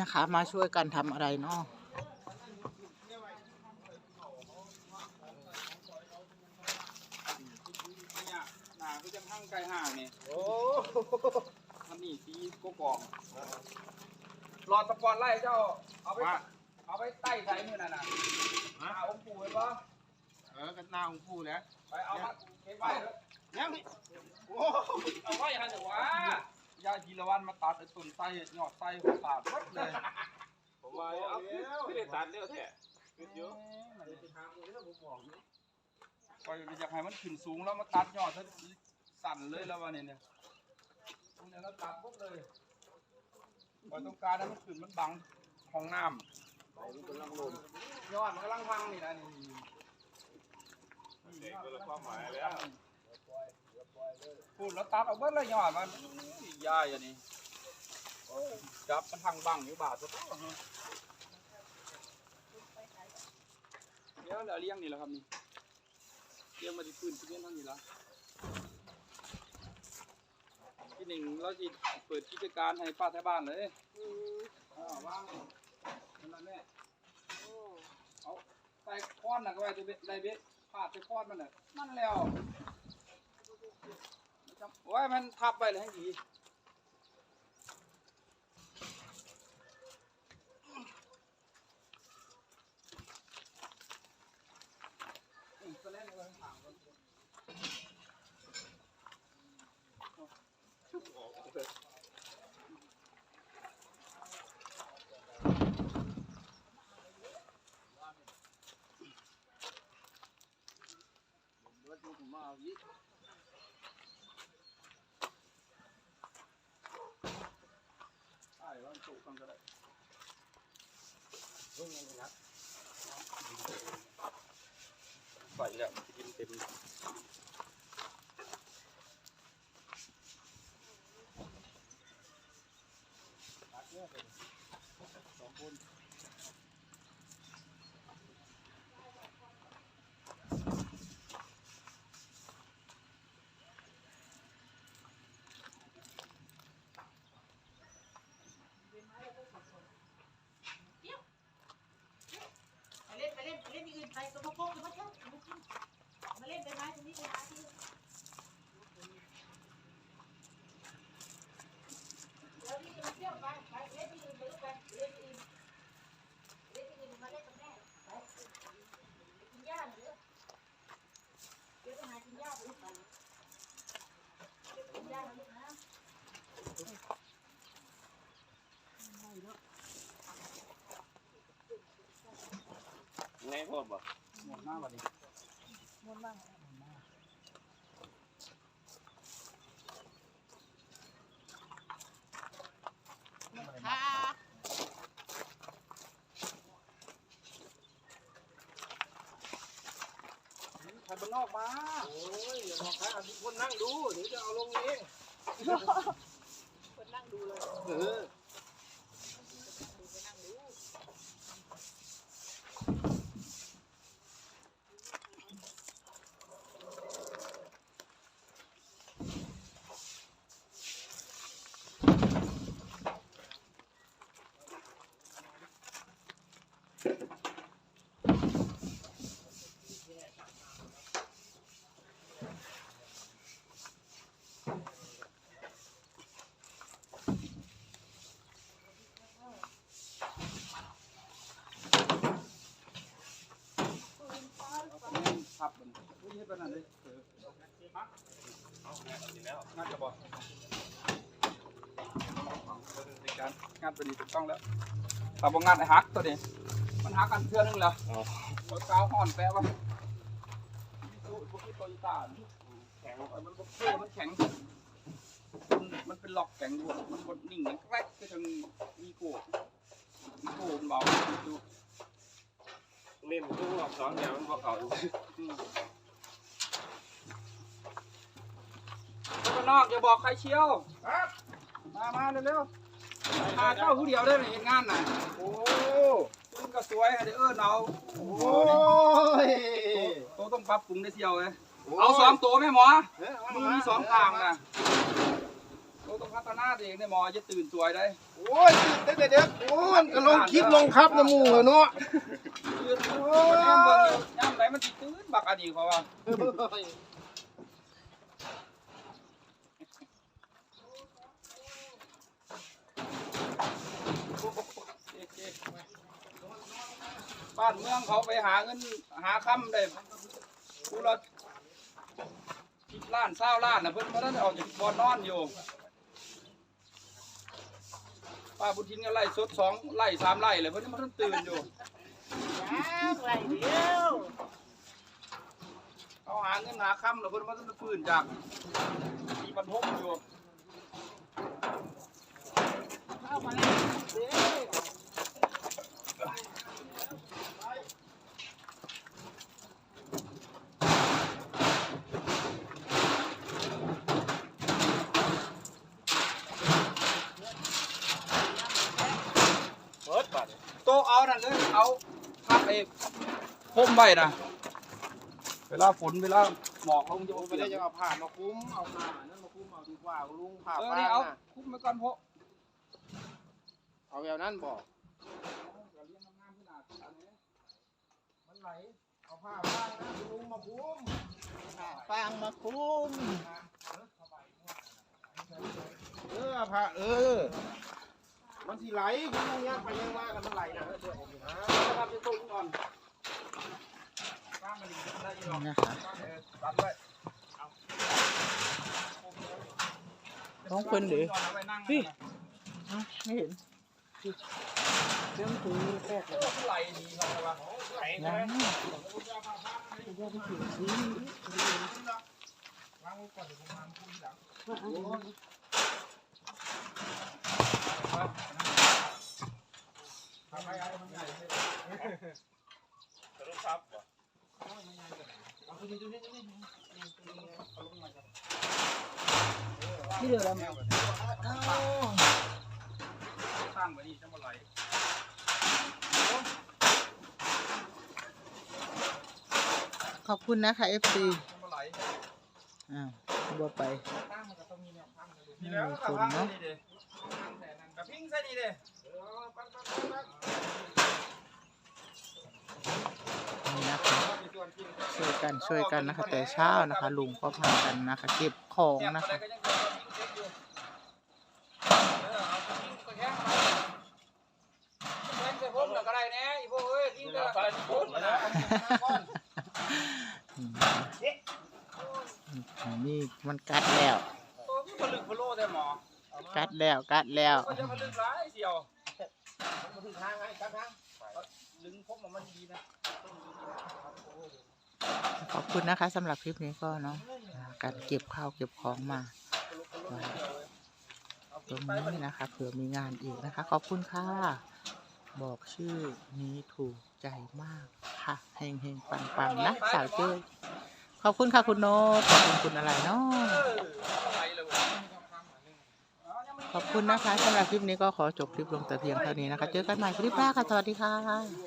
นะคะ มาช่วยกันทำอะไรเนาะเนี่ยหนาคือจังหั่งไก่ห่างนี่โอ้มันนี่สีกกอกรอสปอนไล่เจ้า เอาไป เอาไปใต้ใส่มือนั่นน่ะหาองค์ปู่ไว้ปะเออกันหน้าของผู้แล้วไปเอามาเก็บไว้เด้อยังนี่โอ้เอาไว้ฮะเดี๋ยววะ ยาจีรวันมาตัดไอ้ต้นไส้ยอดไส้หัวขาดหมดเลยผมว่าเอาไม่ได้ตัดเร็วแท้คือเยอะไปอยากให้มันขึ้นสูงแล้วมาตัดยอดซะสั่นเลยแล้ววันนี้เนี่ยตรงนี้เราตัดปุ๊บเลยไปต้องการให้มันขึ้นมันบังห้องน้ำยอดมันกำลังพังนี่นะนี่เด็กก็ความหมายแล้ว พูดแล้วตัดเอาเบิ้ลเลยยอดมันยายอันนี้โอ้ยจับมันทางบังอยู่บาทซะตัวเดี๋ยวเราเลี้ยงนี่แหละครับนี่เลี้ยงมาที่พื้นที่เลี้ยงเท่านี้ละที่หนึ่งเราจะเปิดกิจการให้ป้าแถวบ้านเลยอ่าว่างนั่นแหละเอาใส่ค้อนน่ะก็ไว้ตัวเบ็ดได้เบ็ดพาดใส่ค้อนมันน่ะนั่นแล้ว โอ้ยมันทับไปเลยให้ดีอืมตัว แรกเลยมันถางก่อนเบิดลูกผมมาเอาอีกใช่ว่าสุกันก็ได้ใส่แล้วกินเต็มสองคน ไปเล่นไปเล่นไปเล่นที่อื่นไปก็มาโค้งก็มาเที่ยวมาเล่นไปไหมตรงนี้ไปหาที่เดี๋ยวนี่จะมาเที่ยวไปไปเล่นที่อื่นไปลูกไปเล่นที่อื่นเล่นที่อื่นมาเล่นกับแม่ไปกินหญ้าหน่อยเด้อเดี๋ยวไปหากินหญ้าไปลูกไปกินหญ้าหน่อยลูกนะ ไงโคตรบ่หมดหน้าวันนี้ค่ะใครบ้านนอกมา โอ้ยอย่าบอกใครเอาทุกคนนั่งดู เดี๋ยวจะเอาลงเอง คนนั่งดูเลย เออ ดูไปนั่งดู ทับ มันอุ้ยนี่เป็นอะไรเออเอาแม่กินแล้วงัดกระบอกในการงัดตัวนี้ถูกต้องแล้วถ้าบ่งัดไอ้ฮักตัวนี้ มันหักกันเทื่อนึงแล้วอ๋อรถกาวห่อนแปลว่าสู้พวกที่โตโยต้าแข็งมันบ่เชื่อมันแข็งมันมันเป็นล็อกแข็งด้วยมันบดนิ่งมันแกรกก็จะมีโก้มีโก้มันเบาดูเน้นตู้รอบสองอย่างมันบ่เข้าอืมข้า นอกอย่าบอกใครเชียว ครับมามาเร็วๆพาเจ้าผู้เดียวได้ไหมเห็นงานน่ะโอ้คุณก็สวยให้ได้เออเอาโอ้ยโตต้องปรับปรุงได้เชียวเลยเอาสองตัวไหมหมอเอ้ยมึงมีสองทางนะโตต้องพัฒนาตัวเองได้หมอจะตื่นสวยได้โอ้ยตั้งแต่เด็กโอ้ยมันก็ลงคลิปลงครับน้ำมูกแล้วเนาะตื่นมันย่ำเบิ่งย่ำไหนมันสิตื่นบักอันนี้เขาว่า บ้านเมืองเขาไปหาเงินหาค่ำได้กูละสิบล้านเศร้าล้านนะเพิ่นมาได้ออกจากบ่อนนอนอยู่ป้าบุญทินก็ไล่สดสองไล่สามไล่เลยเพิ่นยังมาทันตื่นอยู่ยังไรเดียวเขาหาเงินหาค่ำแล้วเพิ่นมาทันฟื้นจากมีบรรทมอยู่เข้ามาแล้วเด้อ เปิดบัตร โตะ เอานั่นเลยเอาพับไอ้พ่มไว้นะเวลาฝนเวลาหมอกลงจะผมเอาไม่ไปได้ได้จะเอาผ้ามาคุ้มเอาผ้านั่นมาคุ้มเอาดีกว่าลุงผ้าเออฟางนี่เอาน่ะคุ้มไว้ก่อนเพราะเอาแบบนั้นบอกมันไหลเอาผ้าฟางนะลุงมาคุ้มฟางมาคุ้มเออผ้าเออ มันสิไหลคุณลุงเนี่ยไปยังว่ากันมันไหลนะเดี๋ยวผมนะนะครับจะตุ้ก่อนข้ามมันอีกได้อีกหรอกนี่นะคะน้องเพิ่นหรือเอาไว้นั่งพี่ไม่เห็นเรื่องคือแรกมันไหลดีครับว่าไหลยัง สรุปครับบ่ นี่เดี๋ยวเราข้างไว้นี่จะมาไหลขอบคุณนะคะ FC จะมาไหลอ้าวบัวไปนี่แล้วมีก็คนข้งเนาะนี่เด้กระพิ้งใส่นี่เด้นี่นะคะช่วยกันช่วยกันนะคะ แต่เช้านะคะ ลุงก็พากันนะคะ เก็บของนะคะ ก็ยังเกิดกระพิ้งเซ็ตอยู่เออเอากระพิ้งก็แข้งไปแข้งใส่ ผมแล้วก็ได้แน่อีพวกเอ้ยทิ้งก็ไปที่ผมนะอืมนี่มันกัดแล้วโอ้ยผลึกพะโล้แต่หมอกัดแล้วกัดแล้วก็จะผลึกหลายเสียวมาถึงทางไงครับทางลึงพกมันดีนะขอบคุณนะคะสำหรับคลิปนี้ก็เนาะอ่าการเก็บข้าวเก็บของมาไว้ตรงนี้นะคะเผื่อมีงานอีกนะคะ ขอบคุณค่ะ บอกชื่อนี้ถูกใจมากค่ะเฮงเฮงปังปังนะสาวเจ้ยขอบคุณค่ะคุณโนตขอบคุณคุณอะไรเนาะขอบคุณนะคะสำหรับคลิปนี้ก็ขอจบคลิปลงแต่เพียงเท่านี้นะคะ เจอกันใหม่คลิปหน้าค่ะ สวัสดีค่ะ